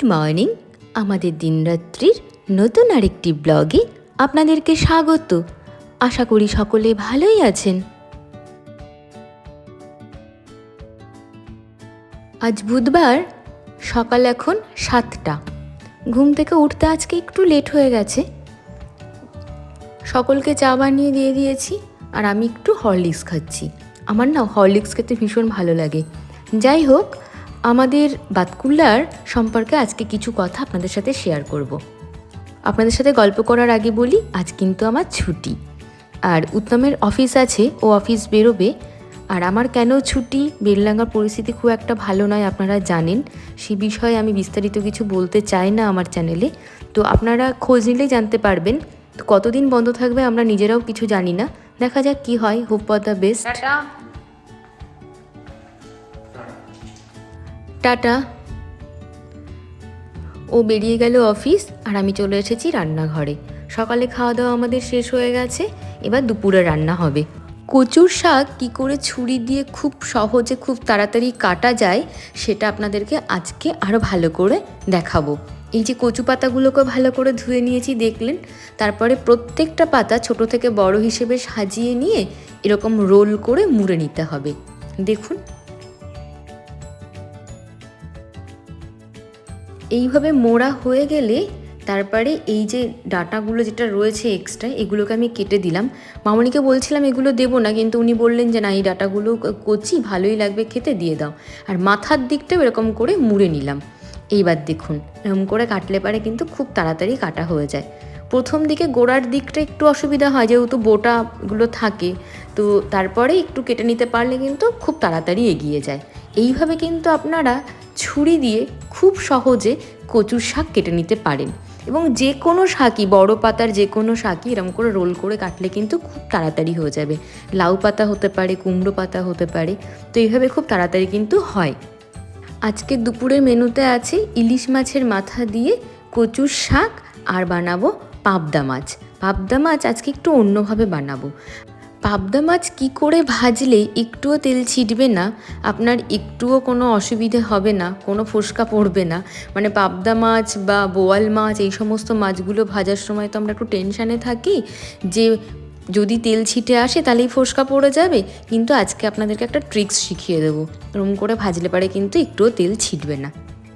Good morning. আমাদের দিনরাত্রির নতুন আরেকটি ব্লগে আপনাদেরকে স্বাগত। আশা করি সকলে ভালোই আছেন। আজ বুধবার, সকাল এখন সাতটা। ঘুম থেকে উঠতে আজকে একটু লেট হয়ে গেছে। সকলকে চা বানিয়ে দিয়ে দিয়েছি আর আমি একটু হরলিক্স খাচ্ছি। আমার না হরলিক্স খেতে ভীষণ ভালো লাগে। যাই হোক আমাদের বাতকুল্লার সম্পর্কে আজকে কিছু কথা আপনাদের সাথে শেয়ার করব। আপনাদের সাথে গল্প করার আগে বলি, আজ কিন্তু আমার ছুটি। আর উত্তমের অফিস আছে, ও অফিস বেরোবে। আর আমার কেন ছুটি? বেলডাঙ্গার পরিস্থিতি খুব একটা ভালো নয়, আপনারা জানেন। সে বিষয়ে আমি বিস্তারিত কিছু বলতে চাই না আমার চ্যানেলে তো আপনারা খোঁজ নিলেই জানতে পারবেন। তো কতদিন বন্ধ থাকবে আমরা নিজেরাও কিছু জানি না। দেখা যাক কি হয় hope for the best tata. ও বেরিয়ে গেল অফিস আর আমি চলে এসেছি রান্নাঘরে। সকালে খাওয়া দাওয়া আমাদের শেষ হয়ে গেছে, এবার দুপুরে রান্না হবে। কচুর শাক কি করে ছুরি দিয়ে খুব সহজে খুব তাড়াতাড়ি কাটা যায়, সেটা আপনাদেরকে আজকে আরও ভালো করে দেখাবো। এই যে কচু পাতাগুলোকে ভালো করে ধুয়ে নিয়েছি, দেখলেন? তারপরে প্রত্যেকটা পাতা ছোট থেকে বড় হিসেবে সাজিয়ে নিয়ে এরকম রোল করে মুড়ে নিতে হবে। দেখুন। এইভাবে মোড়া হয়ে গেলে তারপরে এই যে ডাটাগুলো যেটা রয়েছে এক্সট্রা এগুলোকে আমি কেটে দিলাম। মামনিকে বলছিলাম, এগুলো দেবো না। কিন্তু উনি বললেন যে, না, এই ডাটাগুলো কচি ভালোই লাগবে, খেতে দিয়ে দাও। আর মাথার দিকটাও এরকম করে মুড়ে নিলাম। এইবার দেখুন, এরকম করে কাটলে পারে কিন্তু খুব তাড়াতাড়ি কাটা হয়ে যায়। প্রথম দিকে গোড়ার দিকটা একটু অসুবিধা হয়, যেহেতু বোটাগুলো থাকে, তো তারপরে একটু কেটে নিতে পারলে কিন্তু খুব তাড়াতাড়ি এগিয়ে যায়। এইভাবে কিন্তু আপনারা ছুরি দিয়ে খুব সহজে কচুর শাক কেটে নিতে পারেন। এবং যে কোনো শাকই, বড় পাতার যে কোনো শাকই এরকম করে রোল করে কাটলে কিন্তু খুব তাড়াতাড়ি হয়ে যাবে। লাউ পাতা হতে পারে, কুমড়ো পাতা হতে পারে, তো এইভাবে খুব তাড়াতাড়ি কিন্তু হয়। আজকে দুপুরের মেনুতে আছে ইলিশ মাছের মাথা দিয়ে কচুর শাক, আর বানাবো পাবদা মাছ। পাবদা মাছ আজকে একটু অন্যভাবে বানাবো। পাবদা মাছ কি করে ভাজলে একটুও তেল ছিটবে না? আপনার একটুও কোনো অসুবিধে হবে না, কোনো ফোসকা পড়বে না। মানে পাবদা মাছ বা বোয়াল মাছ, এই সমস্ত মাছগুলো ভাজার সময় তো আমরা একটু টেনশানে থাকি যে যদি তেল ছিটে আসে তাহলেই ফোসকা পড়ে যাবে। কিন্তু আজকে আপনাদেরকে একটা ট্রিক্স শিখিয়ে দেবো। এরকম করে ভাজলে পারে কিন্তু একটুও তেল ছিটবে না।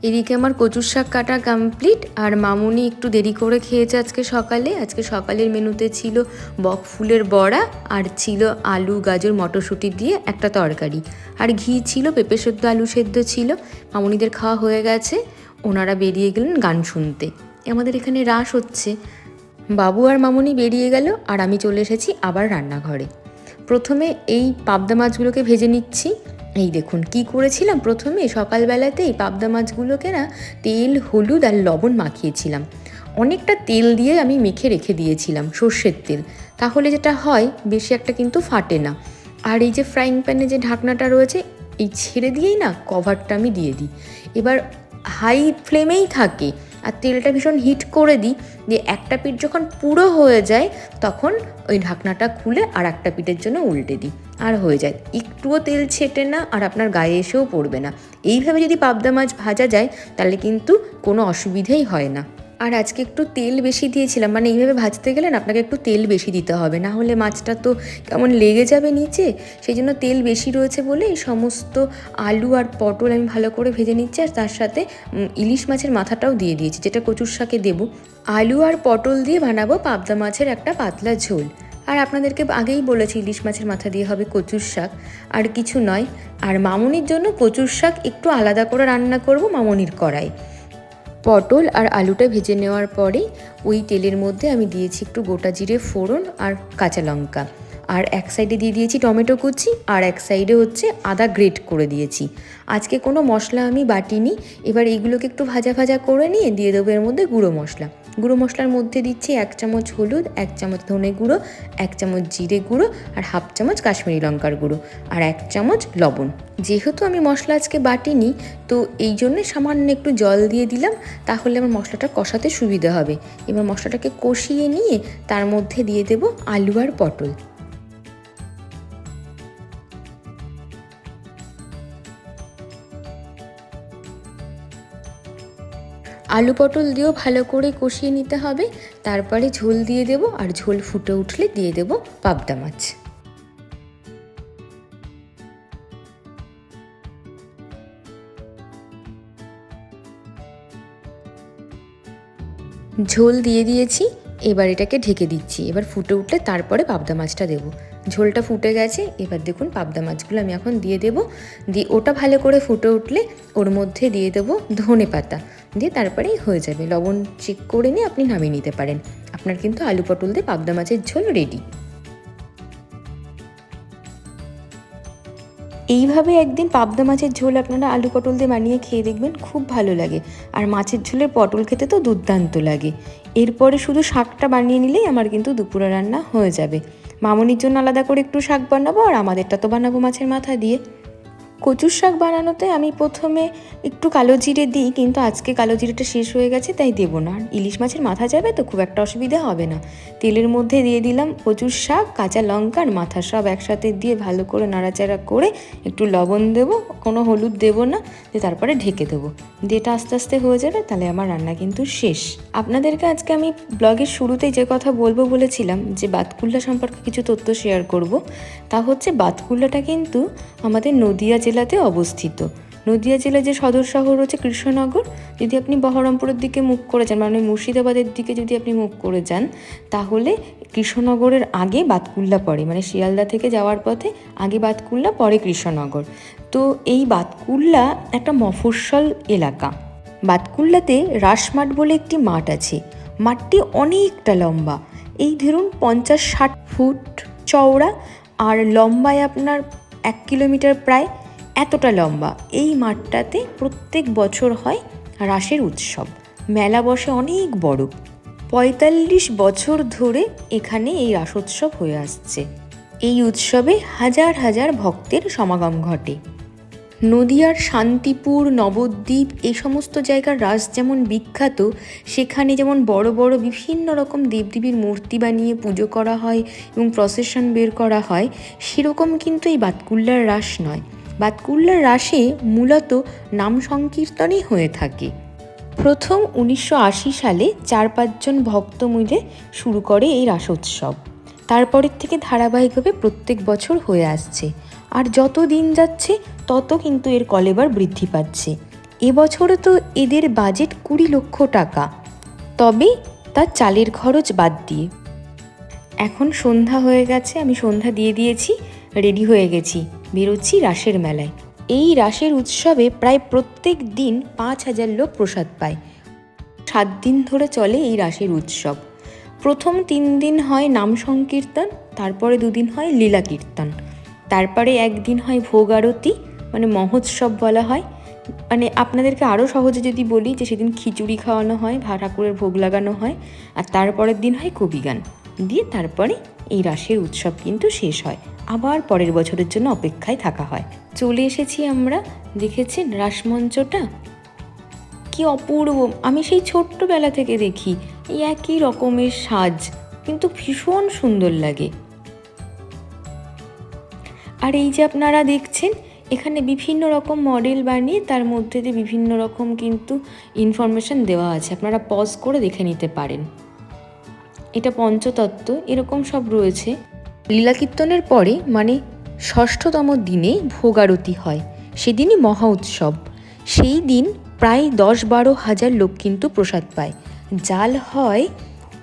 এদিকে আমার কচুর শাক কাটা কমপ্লিট আর মামুনি একটু দেরি করে খেয়েছে আজকে সকালে। আজকে সকালের মেনুতে ছিল বক ফুলের বড়া, আর ছিল আলু, গাজর, মটরশুঁটি দিয়ে একটা তরকারি। আর ঘি ছিল, পেঁপে সেদ্ধ, আলু সেদ্ধ ছিল। মামুনিদের খাওয়া হয়ে গেছে। ওনারা বেরিয়ে গেলেন গান শুনতে। আমাদের এখানে রাস হচ্ছে। বাবু আর মামুনি বেরিয়ে গেল, আর আমি চলে এসেছি আবার রান্নাঘরে। প্রথমে এই পাবদা মাছগুলোকে ভেজে নিচ্ছি। এই দেখুন, কি করেছিলাম? প্রথমে সকালবেলাতেই পাবদা মাছগুলোকে না তেল, হলুদ আর লবণ মাখিয়েছিলাম। অনেকটা তেল দিয়ে আমি মেখে রেখে দিয়েছিলাম সর্ষের তেল। তাহলে যেটা হয়, বেশি একটা কিন্তু ফাটে না। আর এই যে ফ্রাইং প্যানে যে ঢাকনাটা রয়েছে, এই ছেড়ে দিয়েই না কভারটা আমি দিয়ে দিই। এবার হাই ফ্লেমেই থাকে। আর তেলটা ভীষণ হিট করে দিই, দিয়ে একটা পিঠ যখন পুরো হয়ে যায়, তখন ওই ঢাকনাটা খুলে আর একটা পিঠের জন্য উল্টে দিই। আর হয়ে যায়। একটুও তেল ছেটে না আর আপনার গায়ে এসেও পড়বে না। এইভাবে যদি পাবদা মাছ ভাজা যায়, তাহলে কিন্তু কোনো অসুবিধেই হয় না। আর আজকে একটু তেল বেশি দিয়েছিলাম। মানে এইভাবে ভাজতে গেলে না আপনাকে একটু তেল বেশি দিতে হবে। না হলে মাছটা তো কেমন লেগে যাবে নিচে। সেই জন্য তেল বেশি রয়েছে বলে এই সমস্ত আলু আর পটল আমি ভালো করে ভেজে নিচ্ছি। আর তার সাথে ইলিশ মাছের মাথাটাও দিয়ে দিয়েছি, যেটা কচুর শাকে দেবো। আলু আর পটল দিয়ে বানাবো পাবদা মাছের একটা পাতলা ঝোল। আর আপনাদেরকে আগেই বলেছি, ইলিশ মাছের মাথা দিয়ে হবে কচুর শাক। আর কিছু নয়, আর মামনির জন্য কচুর শাক একটু আলাদা করে রান্না করব মামনির কড়াই। পটল আর আলুটা ভেজে নেওয়ার পরে ওই তেলের মধ্যে আমি দিয়েছি একটু গোটা জিরে, ফোড়ন আর কাঁচা লঙ্কা। আর এক সাইডে দিয়ে দিয়েছি টমেটো কুচি আর এক সাইডে হচ্ছে আদা গ্রেট করে দিয়েছি। আজকে কোনো মশলা আমি বাটিনি, এবার এইগুলোকে একটু ভাজা ভাজা করে নিয়ে দিয়ে দেবো এর মধ্যে গুঁড়ো মশলা। গুঁড়ো মশলার মধ্যে দিচ্ছি এক চামচ হলুদ, এক চামচ ধনে গুঁড়ো, এক চামচ জিরে গুঁড়ো আর হাফ চামচ কাশ্মীরি লঙ্কার গুঁড়ো আর এক চামচ লবণ। যেহেতু আমি মশলা আজকে বাটিনি, তো এই জন্যে সামান্য একটু জল দিয়ে দিলাম, তাহলে আমার মশলাটা কষাতে সুবিধা হবে। এবার মশলাটাকে কষিয়ে নিয়ে তার মধ্যে দিয়ে দেবো আলু আর পটল। আলু পটল দিয়েও ভালো করে কষিয়ে নিতে হবে। তারপরে ঝোল দিয়ে দেব আর ঝোল ফুটে উঠলে দিয়ে দেব পাবদা মাছ। ঝোল দিয়ে দিয়েছি, এবার এটাকে ঢেকে দিচ্ছি। এবার ফুটে উঠলে তারপরে পাবদা মাছটা দেবো। ঝোলটা ফুটে গেছে, এবার দেখুন পাবদা মাছগুলো আমি এখন দিয়ে দেবো। দিয়ে ওটা ভালো করে ফুটে উঠলে ওর মধ্যে দিয়ে দেবো ধনে পাতা। দিয়ে তারপরেই হয়ে যাবে, লবণ চেক করে নিয়ে আপনি নামিয়ে নিতে পারেন। আপনার কিন্তু আলু পটল দিয়ে পাবদা মাছের ঝোল রেডি এইভাবে একদিন পাবদা মাছের ঝোল আপনারা আলু পটল দিয়ে বানিয়ে খেয়ে দেখবেন, খুব ভালো লাগে। আর মাছের ঝোলের পটল খেতে তো দুর্দান্ত লাগে। এরপরে শুধু শাকটা বানিয়ে নিলেই আমার কিন্তু দুপুরে রান্না হয়ে যাবে। মামনির জন্য আলাদা করে একটু শাক বানাবো আর আমাদেরটা তো বানাবো মাছের মাথা দিয়ে। কচুর শাক বানানোতে আমি প্রথমে একটু কালো জিরে দিই, কিন্তু আজকে কালো জিরেটা শেষ হয়ে গেছে, তাই দেবো না। ইলিশ মাছের মাথা যাবে তো, খুব একটা অসুবিধা হবে না। তেলের মধ্যে দিয়ে দিলাম কচুর শাক, কাঁচা লঙ্কা আর মাথা সব একসাথে দিয়ে ভালো করে নাড়াচাড়া করে একটু লবণ দেবো, কোনো হলুদ দেবো না, দিয়ে তারপরে ঢেকে দেবো। দিয়ে এটা আস্তে আস্তে হয়ে যাবে, তাহলে আমার রান্না কিন্তু শেষ। আপনাদেরকে আজকে আমি ব্লগের শুরুতেই যে কথা বলব বলেছিলাম, যে বাতকুল্লা সম্পর্কে কিছু তথ্য শেয়ার করব, তা হচ্ছে বাতকুল্লাটা কিন্তু আমাদের নদিয়া জেলাতে অবস্থিত। নদিয়া জেলার যে সদর শহর হচ্ছে কৃষ্ণনগর, যদি আপনি বহরমপুরের দিকে মুখ করে যান মানে মুর্শিদাবাদের দিকে যদি আপনি মুখ করে যান, তাহলে কৃষ্ণনগরের আগে বাতকুল্লা পড়ে মানে শিয়ালদা থেকে যাওয়ার পথে আগে বাতকুল্লা, পরে কৃষ্ণনগর। তো এই বাতকুল্লা একটা মফস্বল এলাকা। বাতকুল্লাতে রাসমাঠ বলে একটি মাঠ আছে। মাঠটি অনেকটা লম্বা। এই ধরুন পঞ্চাশ ষাট ফুট চওড়া, আর লম্বায় আপনার এক কিলোমিটার প্রায় এতটা লম্বা। এই মাঠটাতে প্রত্যেক বছর হয় রাসের উৎসব। মেলা বসে অনেক বড়। পঁয়তাল্লিশ বছর ধরে এখানে এই রাসোৎসব হয়ে আসছে। এই উৎসবে হাজার হাজার ভক্তের সমাগম ঘটে। নদিয়ার শান্তিপুর, নবদ্বীপ এই সমস্ত জায়গার রাস যেমন বিখ্যাত, সেখানে যেমন বড় বড় বিভিন্ন রকম দেবদেবীর মূর্তি বানিয়ে পুজো করা হয় এবং প্রসেশন বের করা হয়, সেরকম কিন্তু এই বাতকুল্লার রাস নয়। বাতকুল্লার রাসে মূলত নাম সংকীর্তনই হয়ে থাকে। প্রথম উনিশশো আশি সালে চার পাঁচজন ভক্ত মিলে শুরু করে এই রাসোৎসব। তারপরের থেকে ধারাবাহিকভাবে প্রত্যেক বছর হয়ে আসছে। আর যত দিন যাচ্ছে, তত কিন্তু এর কলেবার বৃদ্ধি পাচ্ছে। এবছরে তো এদের বাজেট কুড়ি লক্ষ টাকা। তবে তার চালের খরচ বাদ দিয়ে। এখন সন্ধ্যা হয়ে গেছে, আমি সন্ধ্যা দিয়ে দিয়েছি, রেডি হয়ে গেছি। বেরোচ্ছি রাসের মেলায়। এই রাসের উৎসবে প্রায় প্রত্যেক দিন পাঁচ হাজার লোক প্রসাদ পায়। সাত দিন ধরে চলে এই রাসের উৎসব। প্রথম তিন দিন হয় নাম সংকীর্তন, তারপরে দুদিন হয় লীলা কীর্তন। তারপরে একদিন হয় ভোগ আরতি মানে মহোৎসব বলা হয়। মানে আপনাদেরকে আরও সহজে যদি বলি যে সেদিন খিচুড়ি খাওয়ানো হয়, ভা ঠাকুরের ভোগ লাগানো হয়, আর তারপরের দিন হয় কবিগান দিয়ে তারপরে এই রাসের উৎসব কিন্তু শেষ হয়। আবার পরের বছরের জন্য অপেক্ষায় থাকা হয়। চলে এসেছি আমরা, দেখেছেন রাসমঞ্চটা? কি অপূর্ব, আমি সেই ছোট্টবেলা থেকে দেখি, এই একই রকমের সাজ, কিন্তু ভীষণ সুন্দর লাগে। আর এই যে আপনারা দেখছেন, এখানে বিভিন্ন রকম মডেল বানিয়ে তার মধ্যে দিয়ে বিভিন্ন রকম কিন্তু ইনফরমেশন দেওয়া আছে, আপনারা পজ করে দেখে নিতে পারেন। এটা পঞ্চতত্ত্ব, এরকম সব রয়েছে। লীলা কীর্তনের পরে মানে ষষ্ঠতম দিনে ভোগারতি হয়। সেদিনই মহা উৎসব। সেই দিন প্রায় দশ বারো হাজার লোক কিন্তু প্রসাদ পায়। জাল হয়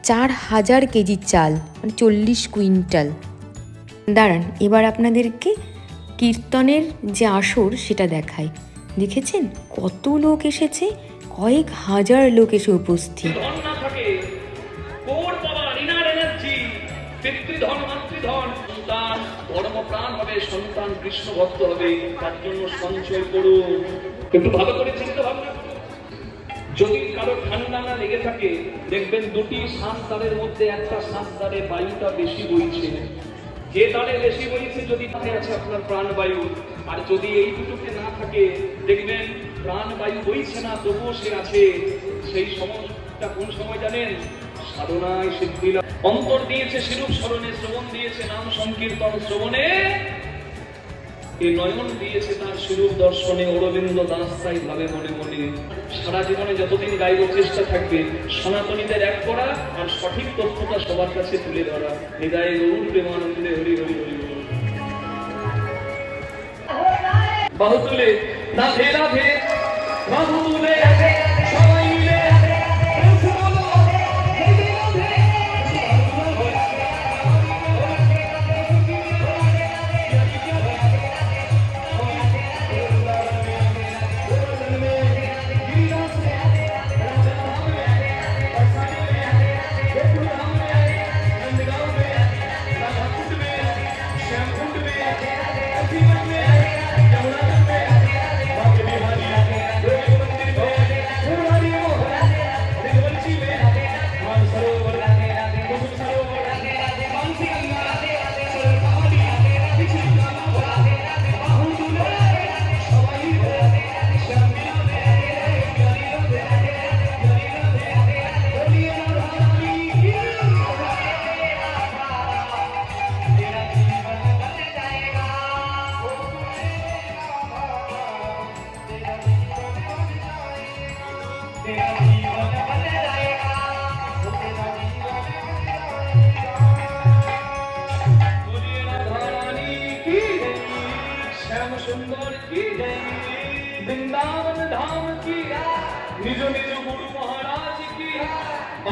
চার হাজার কেজি চাল মানে চল্লিশ কুইন্টাল। দাঁড়ান, এবার আপনাদেরকে কীর্তনের যে আসর সেটা দেখায় দেখেছেন? কত লোক এসেছে? কয়েক হাজার লোক এসে উপস্থিত। সন্তান কৃষ্ণ ভক্ত হবে, তার জন্য সঞ্চয় করুন। একটু ভালো করে চিন্তা ভাবনা যদি কারও ঠান্ডা না লেগে থাকে, দেখবেন দুটি দ্বারের মধ্যে একটা দ্বারে বায়ুটা বেশি বইছে। যে দ্বারে বেশি বইছে, যদি তাতে আছে আপনার প্রাণবায়ু। আর যদি এই দুটোকে না থাকে, দেখবেন প্রাণবায়ু বইছে না, তবুও সে আছে। সেই সময়টা কোন সময় জানেন? সাধনায় সিদ্ধি লাভ। অন্তর দিয়েছে সেরূপ স্মরণে, শ্রবণ দিয়েছে নাম সংকীর্তন, শ্রবণে এই নয়ন দিয়েছে তার সুরূপ দর্শনে অরবিন্দ দাস তাই ভাবে মনে মনে। সারা জীবনে যতদিন গাইব চেষ্টা থাকবে, সনাতনীদের এক করা আর সঠিক তথ্যটা সবার কাছে তুলে ধরা। হৃদয়ে গৌর, প্রেমানন্দে হরি হরি হরি। বাহু তুলে রাধে রাধে বাহু তুলে সবাই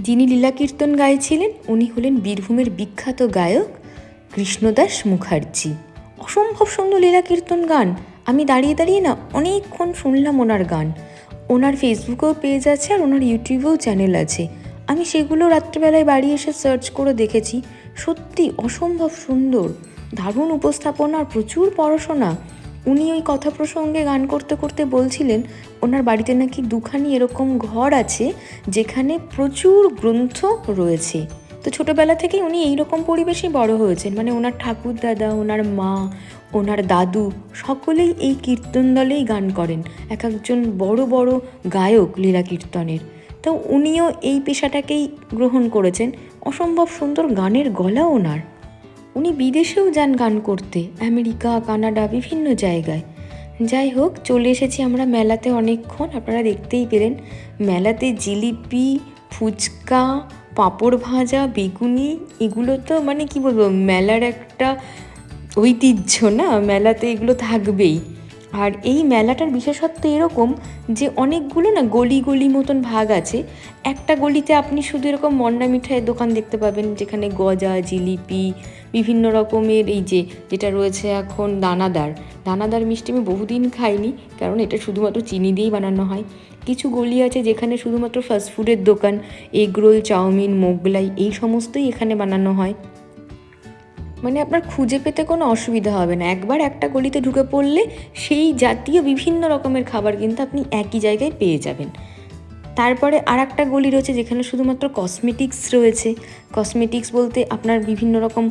যিনি লীলা কীর্তন গাইছিলেন, উনি হলেন বীরভূমের বিখ্যাত গায়ক কৃষ্ণদাস মুখার্জি। অসম্ভব সুন্দর লীলা কীর্তন গান। আমি দাঁড়িয়ে দাঁড়িয়ে না অনেকক্ষণ শুনলাম ওনার গান। ওনার ফেসবুকেও পেজ আছে আর ওনার ইউটিউবেও চ্যানেল আছে। আমি সেগুলো রাত্রিবেলায় বাড়ি এসে সার্চ করে দেখেছি। সত্যি অসম্ভব সুন্দর। দারুণ উপস্থাপনা আর প্রচুর পড়াশোনা। উনি ওই কথা প্রসঙ্গে গান করতে করতে বলছিলেন, ওনার বাড়িতে নাকি দুখানি এরকম ঘর আছে, যেখানে প্রচুর গ্রন্থ রয়েছে। তো ছোটোবেলা থেকেই উনি এইরকম পরিবেশেই বড় হয়েছেন। মানে ওনার ঠাকুর দাদা, ওনার মা, ওনার দাদু, সকলেই এই কীর্তন দলেই গান করেন। এক একজন বড় বড় গায়ক লীলা কীর্তনের। তো উনিও এই পেশাটাকেই গ্রহণ করেছেন। অসম্ভব সুন্দর গানের গলা ওনার। উনি বিদেশেও যান গান করতে, আমেরিকা, কানাডা, বিভিন্ন জায়গায়। যাই হোক, চলে এসেছি আমরা মেলাতে অনেকক্ষণ। আপনারা দেখতেই পেলেন মেলাতে জিলিপি, ফুচকা, পাঁপড় ভাজা, বেগুনি, এগুলো তো মানে কি বলব, মেলার একটা ঐতিহ্য না? মেলাতে এগুলো থাকবেই। আর এই মেলাটার বিশেষত্ব এরকম যে অনেকগুলো না গলি গলি মতন ভাগ আছে। একটা গলিতে আপনি শুধু এরকম মন্ডা মিঠাইয়ের দোকান দেখতে পাবেন, যেখানে গজা, জিলিপি, বিভিন্ন রকমের এই যে যেটা রয়েছে এখন দানাদার। দানাদার মিষ্টি আমি বহুদিন খাইনি, কারণ এটা শুধুমাত্র চিনি দিয়েই বানানো হয়। কিছু গলি আছে যেখানে শুধুমাত্র ফাস্টফুডের দোকান এগরোল চাউমিন, মোগলাই এই সমস্তই এখানে বানানো হয়। মানে আপনার খুঁজে পেতে কোনো অসুবিধা হবে না। একবার একটা গলিতে ঢুকে পড়লে সেই জাতীয় বিভিন্ন রকমের খাবার কিন্তু আপনি একই জায়গায় পেয়ে যাবেন। তারপরে আর একটা গলি রয়েছে যেখানে শুধুমাত্র কসমেটিক্স রয়েছে। কসমেটিক্স বলতে আপনার বিভিন্ন রকম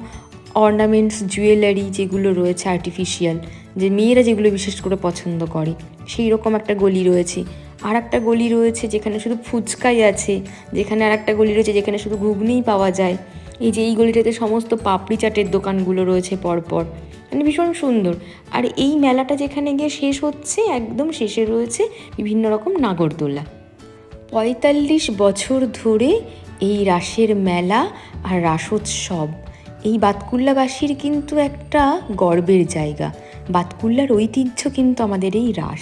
অর্নামেন্টস জুয়েলারি যেগুলো রয়েছে আর্টিফিশিয়াল যে মেয়েরা যেগুলো বিশেষ করে পছন্দ করে, সেই রকম একটা গলি রয়েছে। আর একটা গলি রয়েছে যেখানে শুধু ফুচকাই আছে, যেখানে আর একটা গলি রয়েছে যেখানে শুধু ঘুগনিই পাওয়া যায়। এই যে এই গলিটাতে সমস্ত পাপড়ি চাটের দোকানগুলো রয়েছে পরপর। মানে ভীষণ সুন্দর। আর এই মেলাটা যেখানে গিয়ে শেষ হচ্ছে, একদম শেষে রয়েছে বিভিন্ন রকম নাগরদোলা। পঁয়তাল্লিশ বছর ধরে এই রাসের মেলা আর রাসোৎসব। এই বাতকুল্লাবাসীর কিন্তু একটা গর্বের জায়গা। বাতকুল্লার ঐতিহ্য কিন্তু আমাদের এই রাস।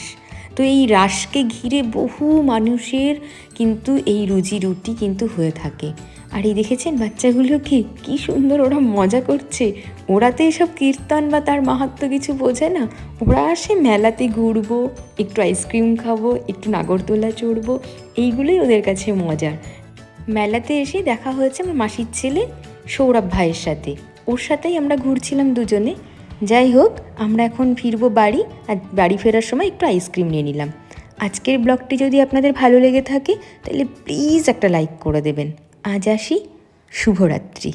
তো এই রাসকে ঘিরে বহু মানুষের কিন্তু এই রুজি রুটি কিন্তু হয়ে থাকে। আর এই দেখেছেন বাচ্চাগুলোকে কি? সুন্দর ওরা মজা করছে। ওরা তো এসব কীর্তন বা তার মাহাত্ম কিছু বোঝে না? ওরা আসে মেলাতে ঘুরবো, একটু আইসক্রিম খাব, একটু নাগরদোলা চড়বো, এইগুলোই ওদের কাছে মজার মেলাতে এসে দেখা হয়েছে আমার মাসির ছেলে সৌরভ ভাইয়ের সাথে। ওর সাথেই আমরা ঘুরছিলাম দুজনে। যাই হোক, আমরা এখন ফিরবো বাড়ি আর বাড়ি ফেরার সময় একটু আইসক্রিম নিয়ে নিলাম। আজকের ব্লগটি যদি আপনাদের ভালো লেগে থাকে, তাহলে প্লিজ একটা লাইক করে দেবেন। আজ আসি শুভরাত্রি।